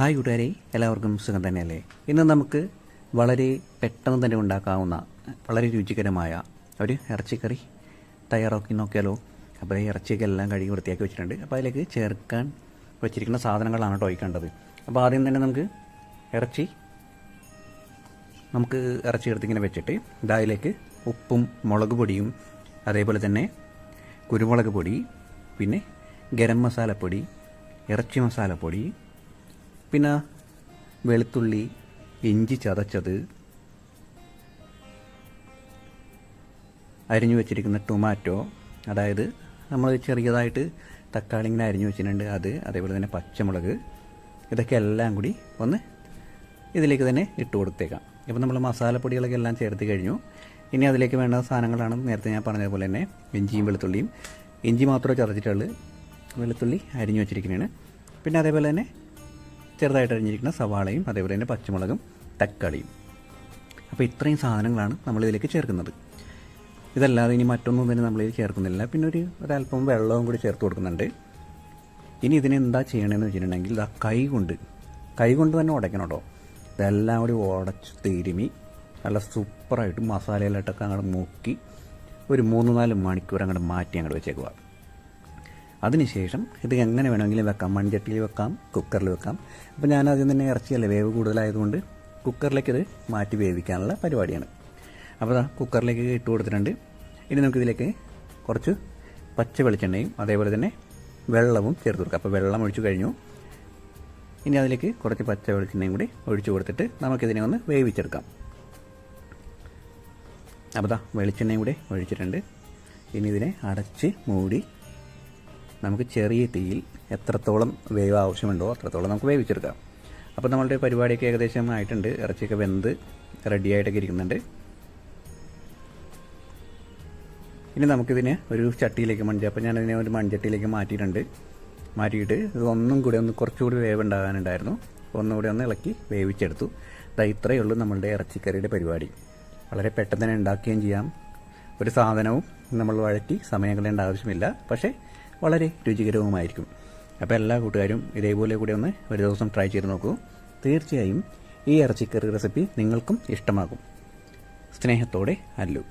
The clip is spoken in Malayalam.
ഹായ് കൂട്ടുകാരെ എല്ലാവർക്കും സുഖം തന്നെയല്ലേ? ഇന്ന് നമുക്ക് വളരെ പെട്ടെന്ന് തന്നെ ഉണ്ടാക്കാവുന്ന വളരെ രുചികരമായ ഒരു ഇറച്ചിക്കറി തയ്യാറാക്കി നോക്കിയാലോ? അപ്പോൾ ഈ ഇറച്ചിയൊക്കെ എല്ലാം കഴുകി വൃത്തിയാക്കി വെച്ചിട്ടുണ്ട്. അപ്പോൾ അതിലേക്ക് ചേർക്കാൻ വെച്ചിരിക്കുന്ന സാധനങ്ങളാണ് കേട്ടോ കണ്ടത്. അപ്പോൾ ആദ്യം തന്നെ നമുക്ക് ഇറച്ചി നമുക്ക് ഇറച്ചി എടുത്തിങ്ങനെ വെച്ചിട്ട് ഇതായിലേക്ക് ഉപ്പും മുളക് പൊടിയും അതേപോലെ തന്നെ കുരുമുളക് പൊടി പിന്നെ ഗരം മസാലപ്പൊടി ഇറച്ചി മസാലപ്പൊടി പിന്നെ വെളുത്തുള്ളി ഇഞ്ചി ചതച്ചത് അരിഞ്ഞു വെച്ചിരിക്കുന്ന ടൊമാറ്റോ അതായത് നമ്മൾ ചെറിയതായിട്ട് തക്കാളി ഇങ്ങനെ അരിഞ്ഞു വെച്ചിട്ടുണ്ട് അത് അതേപോലെ തന്നെ പച്ചമുളക് ഇതൊക്കെ എല്ലാം കൂടി ഒന്ന് ഇതിലേക്ക് തന്നെ ഇട്ട് കൊടുത്തേക്കാം. ഇപ്പം നമ്മൾ മസാലപ്പൊടികളൊക്കെ എല്ലാം ചേർത്ത് കഴിഞ്ഞു. ഇനി അതിലേക്ക് വേണ്ട സാധനങ്ങളാണ് നേരത്തെ ഞാൻ പറഞ്ഞതുപോലെ തന്നെ ഇഞ്ചിയും വെളുത്തുള്ളിയും. ഇഞ്ചി മാത്രമേ ചതച്ചിട്ടുള്ളൂ. വെളുത്തുള്ളി അരിഞ്ഞു വെച്ചിരിക്കുന്നതാണ്. പിന്നെ അതേപോലെ തന്നെ ചെറുതായിട്ട് അരിഞ്ഞിരിക്കുന്ന സവാളയും അതേപോലെ തന്നെ പച്ചമുളകും തക്കാളിയും. അപ്പോൾ ഇത്രയും സാധനങ്ങളാണ് നമ്മളിതിലേക്ക് ചേർക്കുന്നത്. ഇതല്ലാതെ ഇനി മറ്റൊന്നും തന്നെ നമ്മളിത് ചേർക്കുന്നില്ല. പിന്നെ ഒരു ഒരല്പം വെള്ളവും കൂടി ചേർത്ത് കൊടുക്കുന്നുണ്ട്. ഇനി ഇതിന് എന്താ ചെയ്യണമെന്ന് വെച്ചിട്ടുണ്ടെങ്കിൽ ഇതാ കൈ കൊണ്ട് കൈ കൊണ്ട് തന്നെ ഉടയ്ക്കണം കേട്ടോ. ഇതെല്ലാം കൂടി ഉടച്ച് തിരുമി നല്ല സൂപ്പറായിട്ട് മസാലയിലിട്ടൊക്കെ അങ്ങോട്ട് മുക്കി ഒരു മൂന്ന് നാല് മണിക്കൂർ അങ്ങോട്ട് മാറ്റി അങ്ങോട്ട് വെച്ചേക്കുക അതിനുശേഷം ഇത് എങ്ങനെ വേണമെങ്കിലും വെക്കാം. മൺചട്ടിയിൽ വെക്കാം കുക്കറിൽ വെക്കാം. അപ്പോൾ ഞാൻ ആദ്യം തന്നെ ഇറച്ചിയല്ലേ വേവ് കൂടുതലായതുകൊണ്ട് കുക്കറിലേക്ക് ഇത് മാറ്റി വേവിക്കാനുള്ള പരിപാടിയാണ്. അപ്പോൾ കുക്കറിലേക്ക് ഇട്ട് കൊടുത്തിട്ടുണ്ട്. ഇനി നമുക്കിതിലേക്ക് കുറച്ച് പച്ച വെളിച്ചെണ്ണയും അതേപോലെ തന്നെ വെള്ളവും ചേർത്ത് കൊടുക്കുക അപ്പോൾ വെള്ളം ഒഴിച്ചു കഴിഞ്ഞു. ഇനി അതിലേക്ക് കുറച്ച് പച്ച വെളിച്ചെണ്ണയും കൂടി ഒഴിച്ചു കൊടുത്തിട്ട് നമുക്കിതിനെ ഒന്ന് വേവിച്ചെടുക്കാം. അപ്പോൾ ദാ വെളിച്ചെണ്ണയും കൂടി ഒഴിച്ചിട്ടുണ്ട്. ഇനി ഇതിനെ അടച്ച് മൂടി നമുക്ക് ചെറിയ തീയിൽ എത്രത്തോളം വേവ് ആവശ്യമുണ്ടോ അത്രത്തോളം നമുക്ക് വേവിച്ചെടുക്കാം. അപ്പോൾ നമ്മളുടെ പരിപാടിയൊക്കെ ഏകദേശം ആയിട്ടുണ്ട്. ഇറച്ചിയൊക്കെ വെന്ത് റെഡി ആയിട്ടൊക്കെ ഇരിക്കുന്നുണ്ട്. ഇനി നമുക്കിതിനെ ഒരു ചട്ടിയിലേക്ക് മൺച അപ്പോൾ ഞാനതിനെ ഒരു മൺചട്ടിയിലേക്ക് മാറ്റിയിട്ടുണ്ട്. മാറ്റിയിട്ട് ഇത് ഒന്നും കൂടി ഒന്ന് കുറച്ചുകൂടി വേവ് ഉണ്ടാകാനുണ്ടായിരുന്നു. ഒന്നുകൂടി ഒന്ന് ഇളക്കി വേവിച്ചെടുത്തു. ഇതാ ഇത്രയേ ഉള്ളൂ നമ്മളുടെ ഇറച്ചിക്കറിയുടെ പരിപാടി. വളരെ പെട്ടെന്ന് തന്നെ ഉണ്ടാക്കുകയും ചെയ്യാം. ഒരു സാധനവും നമ്മൾ വഴറ്റി സമയം കളയേണ്ട ആവശ്യമില്ല. പക്ഷേ വളരെ രുചികരവുമായിരിക്കും. അപ്പോൾ എല്ലാ കൂട്ടുകാരും ഇതേപോലെ കൂടി ഒന്ന് ഒരു ദിവസം ട്രൈ ചെയ്ത് നോക്കൂ. തീർച്ചയായും ഈ ഇറച്ചിക്കറി റെസിപ്പി നിങ്ങൾക്കും ഇഷ്ടമാകും. സ്നേഹത്തോടെ അല്ലു.